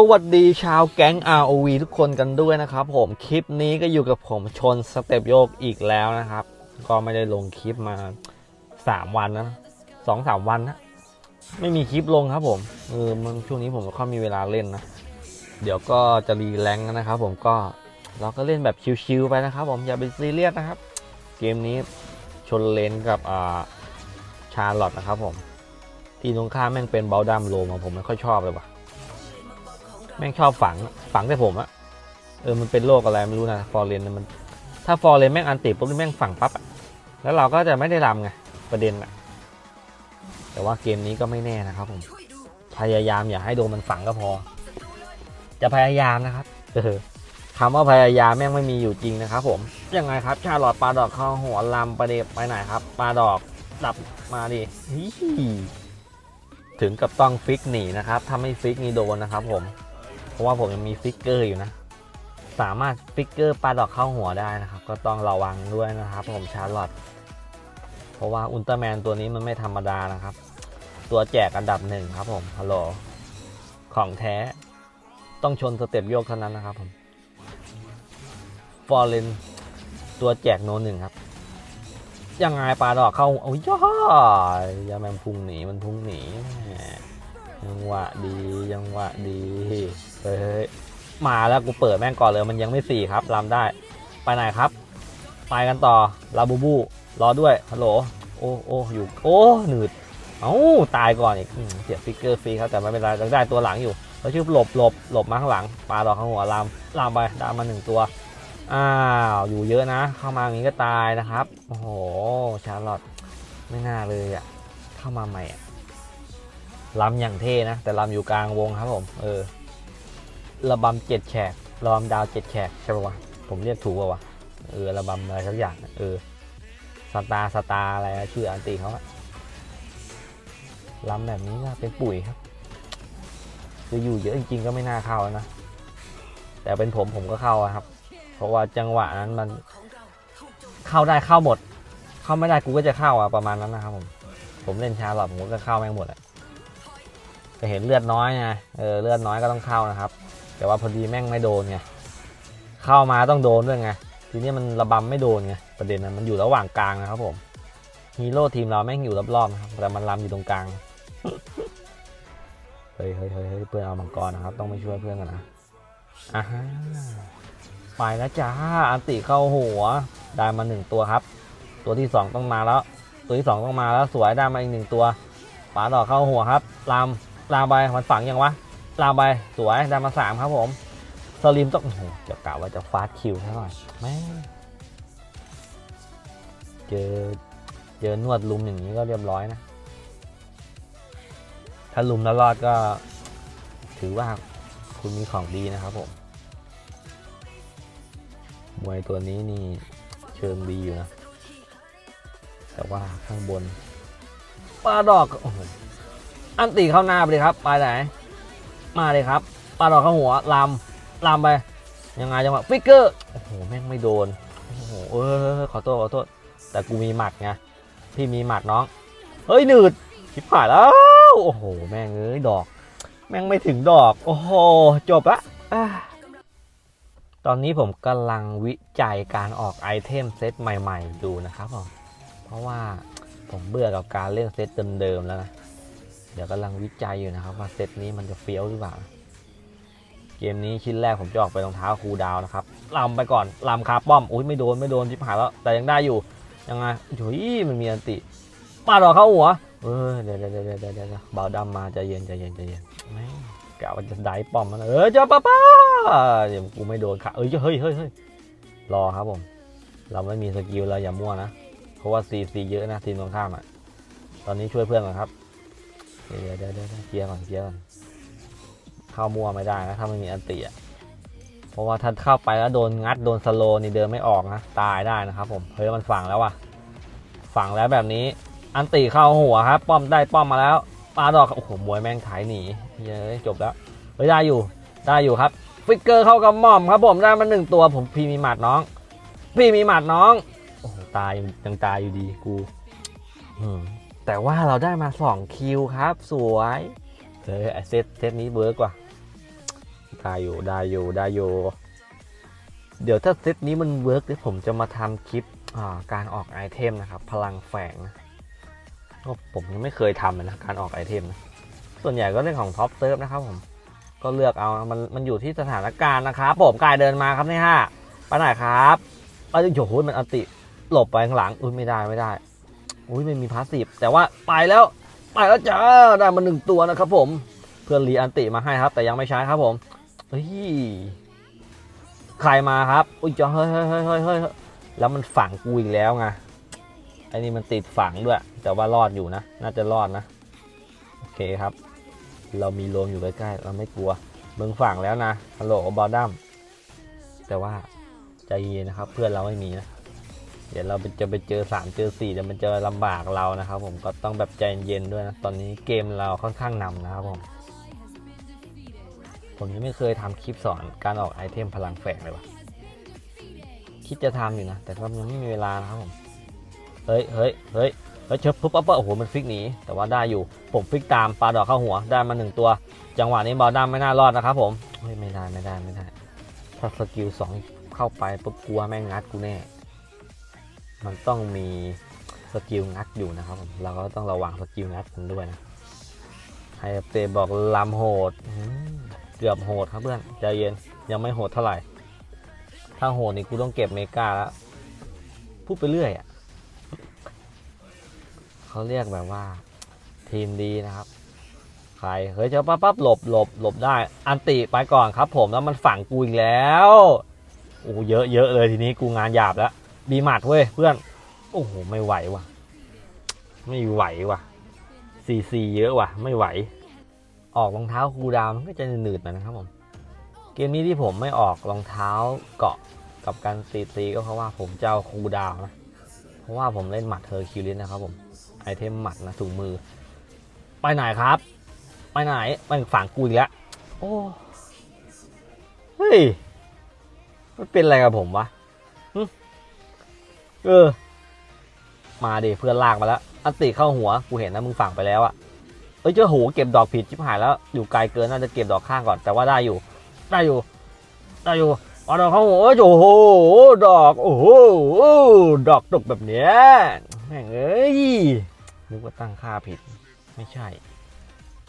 สวัสดีชาวแก๊ง ROV ทุกคนกันด้วยนะครับผมคลิปนี้ก็อยู่กับผมชนสเต็ปโยกอีกแล้วนะครับ ก็ไม่ได้ลงคลิปมา 3 วันนะสองสามวันนะไม่มีคลิปลงครับผมเออมันช่วงนี้ผมก็ค่อยมีเวลาเล่นนะ เดี๋ยวก็จะรีแรงนะครับผมก็เราก็เล่นแบบชิวๆไปนะครับ ผมอย่าไปซีเรียสนะครับ เกมนี้ชนเลนกับอ่าชาร์ลอตนะครับผม ทีตรงข้ามแม่งเป็นเบลดัมโลมาผมไม่ค่อยชอบเลยว่ะ แม่งชอบฝังฝังแต่ผมอะเออมันเป็นโรคอะไรไม่รู้นะฟอร์เรนมัน ถ้าฟอร์เรนแม่งอันติปุ๊บแม่งฝังปั๊บอะแล้วเราก็จะไม่ได้รำไงประเด็นอะแต่ว่าเกมนี้ก็ไม่แน่นะครับผมพยายามอย่าให้โดนมันฝังก็พอ จะพยายามนะครับเออคำว่าพยายามแม่งไม่มีอยู่จริงนะครับผมยังไงครับชาลอดปลาดอกเข้าหัวลำประเดบไปไหนครับปลาดอกดับมาดิถึงกับต้องฟิกหนีนะครับถ้าไม่ฟิกนี่โดนนะครับผม เพราะว่าผมยังมีฟิกเกอร์อยู่นะ สามารถฟิกเกอร์ปลาดอกเข้าหัวได้นะครับ ก็ต้องระวังด้วยนะครับ ผมชาร์ลอตเพราะว่าอุลตร้าแมนตัวนี้มันไม่ธรรมดานะครับ ตัวแจกอันดับหนึ่งครับผมฮัลโหลของแท้ต้องชนสเต็ปโยกเท่านั้นนะครับผมฟอร์เรนตัวแจกโนหนึ่งครับ ยังไงปลาดอกเข้าโอ้ยย่อยาแมงพุงหนีมันพุ่งหนียังหวะดียังหวะดี ฮ้ยมาแล้วกูเปิดแม่งก่อนเลยมันยังไม่สี่ครับลำได้ ไปไหนครับ ไปกันต่อลาบูบูรอด้วยฮัลโหลโอ้โอ้อยู่โอ้หนืดเอ้าตายก่อนอีกเสียฟิกเกอร์ฟรีครับแต่ไม่เป็นไรยังได้ตัวหลังอยู่เขาชื่อหลบหลบหลบมาข้างหลังปลาดอกข้างหัวลำลำไปดามาหนึ่งตัวอ้าวอยู่เยอะนะ เข้ามาอย่างนี้ก็ตายนะครับโอ้โหชาร์ลอตไม่น่าเลยอะเข้ามาใหม่อะลำอย่างเท่นะ แต่ลำอยู่กลางวงครับผม เออ ระบำเจ็ดแฉกระบำดาวเจ็ดแฉกใช่ปะวะผมเรียกถูกปะวะเออระบำอะไรสักอย่างเออสตาร์สตาร์อะไรอะชื่ออันตีเขาอะลำแบบนี้ก็เป็นปุ๋ยครับคืออยู่เยอะจริงๆก็ไม่น่าเข้านะแต่เป็นผมผมก็เข้าครับ เพราะว่าจังหวะนั้นมันเข้าได้เข้าหมด เข้าไม่ได้กูก็จะเข้าอะประมาณนั้นนะครับผมผมเล่นชาร์ลอตผมก็เข้าแม่งหมดอะจะเห็นเลือดน้อยไงเออเลือดน้อยก็ต้องเข้านะครับ แต่ว่าพอดีแม่งไม่โดนไงเข้ามาต้องโดนด้วยไงทีนี้มันระบำไม่โดนไงประเด็นนั้มันอยู่ระหว่างกลางนะครับผมฮีโร่ทีมเราแม่งอยู่รอบๆนะครับแต่มันลำอยู่ตรงกลางเฮ้ยเฮ้ยเฮ้ยเพื่อนเอามังกรนะครับ ต้องไม่ช่วยเพื่อนกันนะอ่าฮะไปแล้วจ้าอันติเข้าหัวได้มาหนึ่งตัวครับ ตัวที่สองต้องมาแล้ว ตัวที่สองต้องมาแล้วสวยได้มาอีกหนึ่งตัวปาดอกเข้าหัวครับลามลามไปมันฝังยังวะ ลามไปสวยได้มาสามครับผมสลิมต้องจะกล่าวว่าจะฟาสต์คิวซะหน่อยแม่เจอเจอนวดลุมอย่างนี้ก็เรียบร้อยนะ ถ้าลุมแล้วรอดก็ ถือว่าคุณมีของดีนะครับผม มวยตัวนี้นี่เชิงดีอยู่นะ แต่ว่าข้างบนปลาดอกอันตีเข้าหน้าไปเลยครับ ไปไหน มาเลยครับปลาดอกเข้าหัวลำลำไป ยังไงจังหวะฟิกเกอร์โอ้โหแม่งไม่โดนโอ้โหเออขอโทษขอโทษแต่กูมีหมัดไงพี่มีหมัดน้อง เฮ้ยหนืดชิบหายแล้วโอ้โหแม่งเอ้ยดอก แม่งไม่ถึงดอก โอ้โหจบละอะตอนนี้ผมกำลังวิจัยการออกไอเทมเซตใหม่ ๆ ดูนะครับผมเพราะว่าผมเบื่อกับการเล่นเซตเดิมๆแล้วนะ เดี๋ยวกำลังวิจัยอยู่นะครับว่าเซตนี้มันจะเฟี้ยวหรือเปล่า เกมนี้ชิ้นแรกผมจะออกไปรองเท้าคูดาวนะครับลำไปก่อนลำคาป้อมอุ้ยไม่โดนไม่โดนชิบหายแล้ว แต่ยังได้อยู่ยังไงโอ้ยมันมีอันติปาดอกเข้าหัวเออเดี๋ยวเดี๋ยวเดี๋ยวเดี๋ยวเบาดำมาใจเย็นใจเย็นใจเย็นแม่กะว่าจะได้ป้อมมันเออเจ้าป้าป้าเดี๋ยวกูไม่โดนค่ะเอ้ยเฮ้ยเฮ้ยเฮ้ยรอครับผม เราไม่มีสกิลเราอย่ามั่วนะ เพราะว่าซีซีเยอะนะทีมตรงข้ามอะ ตอนนี้ช่วยเพื่อนก่อนครับ เดี๋ยวเดี๋ยวเดี๋ยวเียวเคลียร์ก่อนเคลียร์ก่อนเข้ามั่วไม่ได้นะถ้าไม่มีอันติอะเพราะว่าถ้าเข้าไปแล้วโดนงัดโดนสโลนี่เดินไม่ออกนะตายได้นะครับผมเฮ้ยมันฝังแล้วว่ะฝังแล้วแบบนี้อันติเข้าหัวครับ ป้อมได้ป้อมมาแล้วปาดอกโอ้โหมวยแม่งถ่ายหนีเย้ยจบแล้วเฮ้ยได้อยู่ได้อยู่ครับฟิกเกอร์เข้ากับหม่อมครับผมได้มาหนึ่งตัวผมพีมีหมัดน้อง พี่มีหมัดน้องโอ้ตายยังยังตายอยู่ดีกูอืม แต่ว่าเราได้มาสองคิวครับ สวยเฮ้ยเซตเซตนี้เบิร์กว่าได้อยู่ได้อยู่ได้อยู่เดี๋ยวถ้าเซตนี้มันเวิร์กเดี๋ยวผมจะมาทำคลิปการออกไอเทมนะครับ พลังแฝงนะก็ผมยังไม่เคยทำเลยนะการออกไอเทมนะส่วนใหญ่ก็เรื่องของท็อปเซิร์ฟนะครับผมก็เลือกเอามันมันอยู่ที่สถานการณ์นะครับผมกายเดินมาครับนี่ฮะไปไหนครับเอ้ยโอ้โหมันอติหลบไปข้างหลังอุ้ยไม่ได้ไม่ได้ อุ้ยไม่มีพาสซีฟแต่ว่าไปแล้ว ไปแล้วจ้าได้มาหนึ่งตัวนะครับผมเพื่อนรีอันติมาให้ครับ แต่ยังไม่ใช้ครับผมเฮ้ยใครมาครับอุ้ยจ้าเฮ้ยเฮ้ยเฮ้ยเฮ้ยเฮ้ยแล้วมันฝังกูอีกแล้วไงไอ้นี่มันติดฝังด้วย แต่ว่ารอดอยู่นะ น่าจะรอดนะ โอเคครับ เรามีโลมอยู่ใกล้ๆเราไม่กลัวมึงฝังแล้วนะฮัลโหลบอดัมแต่ว่าใจเย็นนะครับ เพื่อนเราไม่มีนะ เดี๋ยวเราจะไปเจอ 3 เจอ4เดี๋ยวมันจะลำบากเรานะครับ ผมก็ต้องแบบใจเย็นด้วยนะตอนนี้เกมเราค่อนข้างนำนะครับผมผมยังไม่เคยทำคลิปสอนการออกไอเทมพลังแฝงเลยวะคิดจะทำอยู่นะ แต่ก็ยังไม่มีเวลานะครับผมเฮ้ยเฮ้ยเฮ้ยเฮ้ยเชิบปุ๊บปั๊บโอ้โหมันฟิกหนีแต่ว่าได้อยู่ผมฟิกตามปลาดอกเข้าหัวได้มาหนึ่งตัว จังหวะนี้บอลด้ามไม่น่ารอดนะครับผมเฮ้ยไม่ได้ไม่ได้ไม่ได้ถ้าสกิลสองเข้าไปปุ๊บกลัวแม่งงัดกูแน่ มันต้องมีสกิลงัดอยู่นะครับผมเราก็ต้องระวังสกิลงัดกันด้วยนะไฮเตบอกลำโหดเกือบโหดครับเพื่อนใจเย็นยังไม่โหดเท่าไหร่ ถ้าโหดนี่กูต้องเก็บเมกาแล้วพูดไปเรื่อยอะเขาเรียกแบบว่าทีมดีนะครับใครเฮ้ยเจ้าปั๊บปั๊บหลบหลบหลบได้ อันติไปก่อนครับ ผมแล้วมันฝังกูอีกแล้วโอ้เยอะเยอะเลยทีนี้กูงานหยาบแล้ว บีหมัดเว้ยเพื่อน โอ้โห ไม่ไหวว่ะ ไม่ไหวว่ะซีซีเยอะว่ะ ไม่ไหว ออกรองเท้าคูดาวมันก็จะหนืดๆหน่อยนะครับผม เกมนี้ที่ผมไม่ออกรองเท้าเกาะกับการตีตีก็เพราะว่าผมจะเอาคูดาวนะ เพราะว่าผมเล่นหมัดเธอคิวลิสนะครับผม ไอเทมหมัดนะถุงมือ ไปไหนครับ ไปไหนมันฝังกูอีกแล้ว โอ้ เฮ้ย มันเป็นอะไรกับผมวะ เออ มาดิเพื่อนลากมาแล้ว อันติเข้าหัว กูเห็นนะมึงฝั่งไปแล้วอะเอ้ยเจ้าหูเก็บดอกผิดชิบหายแล้ว อยู่ไกลเกินน่าจะเก็บดอกข้างก่อน แต่ว่าได้อยู่ ได้อยู่ ได้อยู่เอาดอกเข้าหัวโอ้โห ดอก โอ้โห ดอกตกแบบเนี้ยแม่งเอ้ย นึกว่าตั้งค่าผิด ไม่ใช่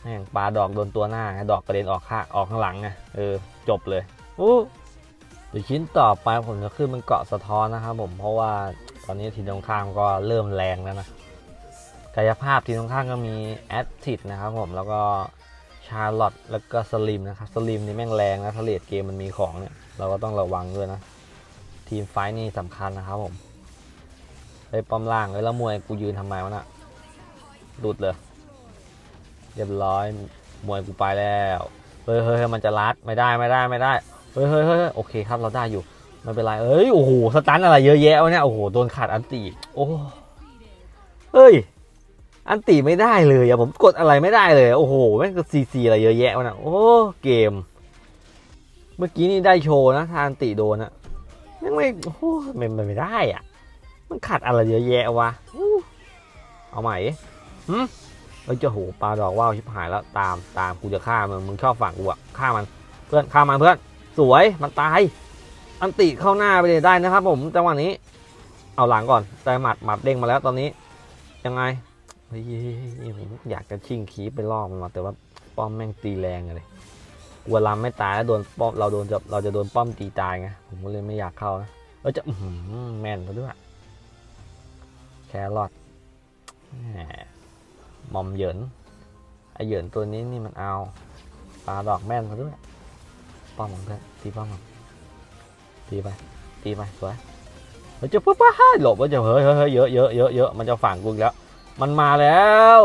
แม่งปลาดอกโดนตัวหน้าไงดอกกระเด็นออกข้างออกข้างหลังไงเออ จบเลยอู้ ดี๋ยวชิ้นต่อไปผมจะขึ้นมันเกาะสะท้อนนะครับผมเพราะว่าตอนนี้ทีมตรงข้ามก็เริ่มแรงแล้วนะกายภาพทีมตรงข้ามก็มีแอดทิดนะครับผมแล้วก็ชาร์ลอตแล้วก็สลิมนะครับสลิมนี่แม่งแรงนะทะเลดเกมมันมีของเนี่ยเราก็ต้องระวังด้วยนะ ทีมไฟท์นี่สำคัญนะครับผมไปป้อมล่างเลยแล้วมวยกูยืนทำไมวะน่ะหลุดเลยเรียบร้อยมวยกูไปแล้วเฮ้ยเฮ้ยเฮ้ยมันจะลัดไม่ได้ไม่ได้ไม่ได้ ฮ้ยเฮ้ยเฮ้ยโอเคครับเราได้อยู่ไม่เป็นไรเอ้ยโอ้โหสตันอะไรเยอะแยะวะเนี่ยโอ้โหโดนขาดอันตีโอ้เฮ้ยอันตีไม่ได้เลยอะผมกดอะไรไม่ได้เลยโอ้โหแม่งก็ซีซีอะไรเยอะแยะวะเนี่ยโอ้เกม เมื่อกี้นี่ได้โชว์นะทานตีโดนอะแม่งไม่โอ้โหมันมันไม่ได้อะมันขาดอะไรเยอะแยะวะเอาใหม่ดิหึเอ้ยจะโหปลาดอกว่าวชิบหายแล้วตามตามกูจะฆ่ามันมึงชอบฝั่งกูอะฆ่ามันเพื่อนฆ่ามันเพื่อน สวยมันตาย อันติเข้าหน้าไปเลยได้นะครับ ผมจังหวะนี้ เอาหลังก่อน แต่หมัดหมัดเด้งมาแล้วตอนนี้ ยังไงเฮ้ยผมอยากจะชิงคีปไปล่อมันมาแต่ว่าป้อมแม่งตีแรงเลยกลัวลำไม่ตายแล้วโดนป้อมเราโดนจะเราจะโดนป้อมตีตายไงผมก็เลยไม่อยากเข้านะเออจะอื้อหือแม่นซะด้วยแครอทมอมเหยินไอเหยินตัวนี้นี่มันเอาปลาดอกแม่นมาด้วย ป้อมของเพื่อนตีป้อมของตีไปตีไปสวยเฮ้ยจะปุ๊บป้าหลบว่าจะเฮ้ยเฮ้ยเฮ้ยเยอะเยอะเยอะเยอะมันจะฝังกูแล้ว มันมาแล้ว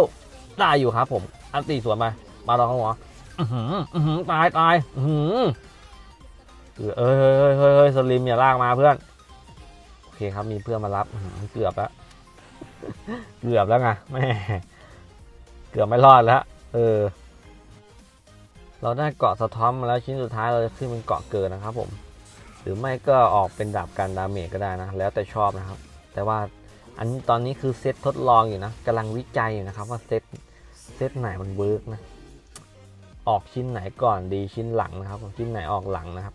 ได้อยู่ครับผม อันตีสวนไปปลาดอกของหัวอื้อหือตายตายอื้อหือเออเฮ้ยเฮ้ยเฮ้ยเฮ้ยสลิมอย่าลากมาเพื่อนโอเคครับมีเพื่อนมารับเกือบแล้วเกือบแล้วไงแม่เกือบไม่รอดแล้วเออ เราได้เกาะสะท้อนมาแล้วชิ้นสุดท้ายเราจะขึ้นเป็นเกาะเกิดนะครับผม หรือไม่ก็ออกเป็นดาบกันดาเมจก็ได้นะ แล้วแต่ชอบนะครับ แต่ว่าอันนี้ตอนนี้คือเซตทดลองอยู่นะกำลังวิจัยอยู่นะครับว่าเซตเซตไหนมันเวิร์กนะ ออกชิ้นไหนก่อนดีชิ้นหลังนะครับ ชิ้นไหนออกหลังนะครับ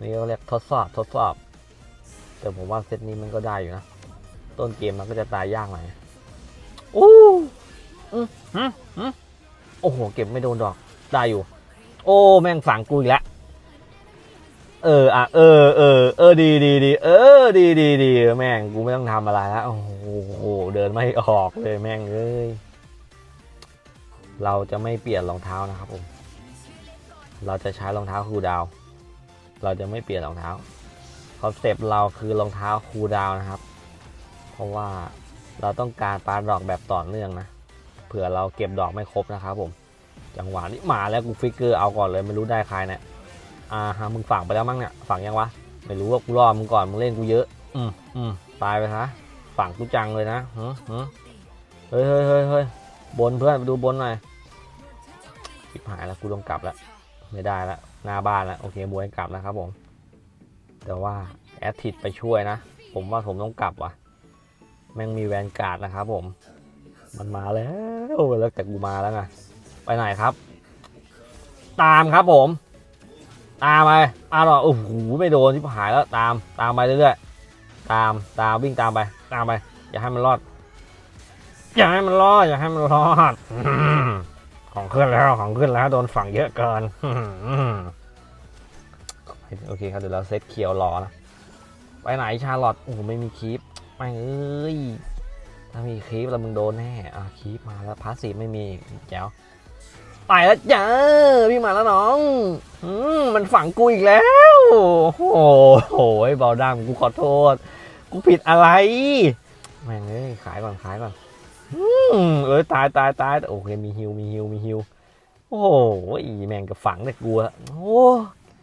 นี่ก็เรียกทดสอบทดสอบ แต่ผมว่าเซตนี้มันก็ได้อยู่นะ ต้นเกมมันก็จะตายยากหน่อยโอ้หืมหืมโอ้โหเก็บไม่โดนดอก ได้อยู่ โอ้แม่งฝังกูอีกแล้วเอออะเออเออเออดีดีดีเออดีดีดีแม่งกูไม่ต้องทำอะไรแล้วโอ้โหเดินไม่ออกเลยแม่งเอ้ยเราจะไม่เปลี่ยนรองเท้านะครับผมเราจะใช้รองเท้าคูดาว เราจะไม่เปลี่ยนรองเท้าคอนเซปต์เราคือรองเท้าคูดาวน์นะครับ เพราะว่าเราต้องการปาดอกแบบต่อเนื่องนะเผื่อเราเก็บดอกไม่ครบนะครับผม จังหวะนี้มาแล้วกูฟิกเกอร์เอาก่อนเลยไม่รู้ได้ใครเนี่ยอ่าฮะมึงฝังไปแล้วมั้งเนี่ยฝังยังวะไม่รู้ว่ากูรอมึงก่อนมึงเล่นกูเยอะ อืมอืมตายไปซะฝังกูจังเลยนะหืมหืมเฮ้ยเฮ้ยเฮ้ยเฮ้ยบนเพื่อนไปดูบนหน่อยชิบหายแล้วกูต้องกลับแล้วไม่ได้แล้วหน้าบ้านแล้วโอเคบวยกลับนะครับผม แต่ว่าแอดทิดไปช่วยนะ ผมว่าผมต้องกลับว่ะ แม่งมีแวนการ์ดนะครับผม มันมาแล้วแล้วแต่กูมาแล้วไง ไปไหนครับ ตามครับผม ตามไปอ้าวเหรอโอ้โหไม่โดนที่หายแล้วตามตามไปเรื่อยๆตามตามวิ่งตามไป ตามไป อย่าให้มันรอด อย่าให้มันรอดอย่าให้มันรอดอืมของขึ้นแล้วของขึ้นแล้วโดนฝั่งเยอะเกินโอเคครับเดี๋ยวเราเซตเคียวรอนะไปไหนชาลอตโอ้โหไม่มีคีปไม่เอ้ยถ้ามีคีปแล้วมึงโดนแน่อะคีปมาแล้วพาสซีฟไม่มีแจ๋ว ไปแล้วจ้าพี่มาแล้วน้องอมมันฝังกูอีกแล้ว โอ้โหโอ้ยเบาดังกูขอโทษ กูผิดอะไร แม่งเอ้ยขายก่อนขายก่อนอืมเอ้ยตายตายตายโอเคมีฮิวมีฮิวมีฮิวโอ้โหอีแม่งก็ฝังแต่กูอะโอ้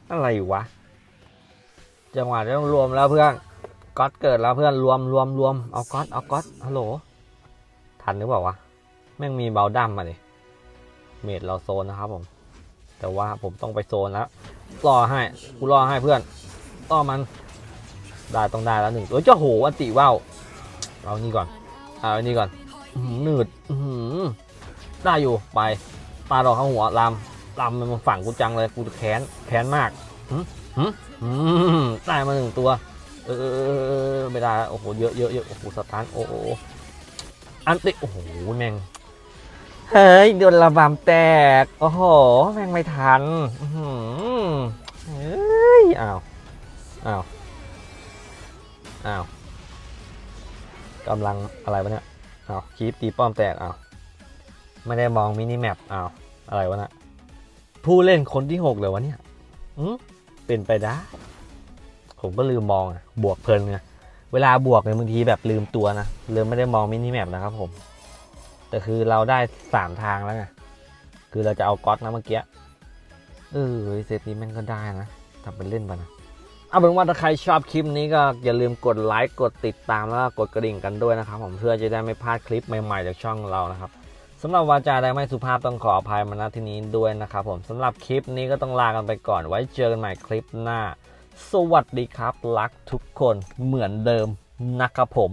อะไรวะ จังหวะต้องรวมแล้วเพื่อนก๊อตเกิดแล้วเพื่อนรวมรวมรวมเอาก๊อตเอาก๊อตฮัลโหลทันหรือเปล่าวะแม่งมีเบลดัมมาดิ เมดเราโซนนะครับผม แต่ว่าผมต้องไปโซนแล้วรอให้กูรอให้เพื่อนรอมันได้ต้องได้แล้วหนึ่งเอ้ยเจ้าโหอันติว่าวเอานี่ก่อนเอาอันนี้ก่อนหือหนืดหืได้อยู่ไปปาดอกข้างหัวลำลำมันมาฝังกูจังเลยกูจะแค้นแค้นมากอืมได้มาหนึ่งตัว เออเออเออเออไม่ได้แล้วโอ้โหเยอะเยอะเยอะโอ้โหสตาร์โอ้โหอันติโอ้โหแม่ง เฮ้ยโดนระบำแตก โอ้โห แม่งไม่ทันอื้อหือเฮ้ยอ้าวอ้าวอ้าวกำลังอะไรวะเนี่ยอ้าวคีปตีป้อมแตกอ้าวไม่ได้มองมินิแมปอ้าวอะไรวะน่ะผู้เล่นคนที่หกเลยวะเนี่ยอืมเป็นไปได้ ผมก็ลืมมองอะบวกเพลินไงเวลาบวกเนี่ยบางทีแบบลืมตัวนะลืมไม่ได้มองมินิแมปนะครับผม แต่คือเราได้สามทางแล้วไงคือเราจะเอาก๊อตนะเมื่อกี้เออเซตนี้แม่งก็ได้นะทำเป็นเล่นไปนะเอาเป็นว่าถ้าใครชอบคลิปนี้ก็อย่าลืมกดไลค์กดติดตามแล้วก็กดกระดิ่งกันด้วยนะครับ ผมเพื่อจะได้ไม่พลาดคลิปใหม่ๆจากช่องเรานะครับสำหรับวาจาใดไม่สุภาพต้องขออภัยมาณที่นี้ด้วยนะครับผมสำหรับคลิปนี้ก็ต้องลากันไปก่อนไว้เจอกันใหม่คลิปหน้า สวัสดีครับ รักทุกคนเหมือนเดิมนะครับผม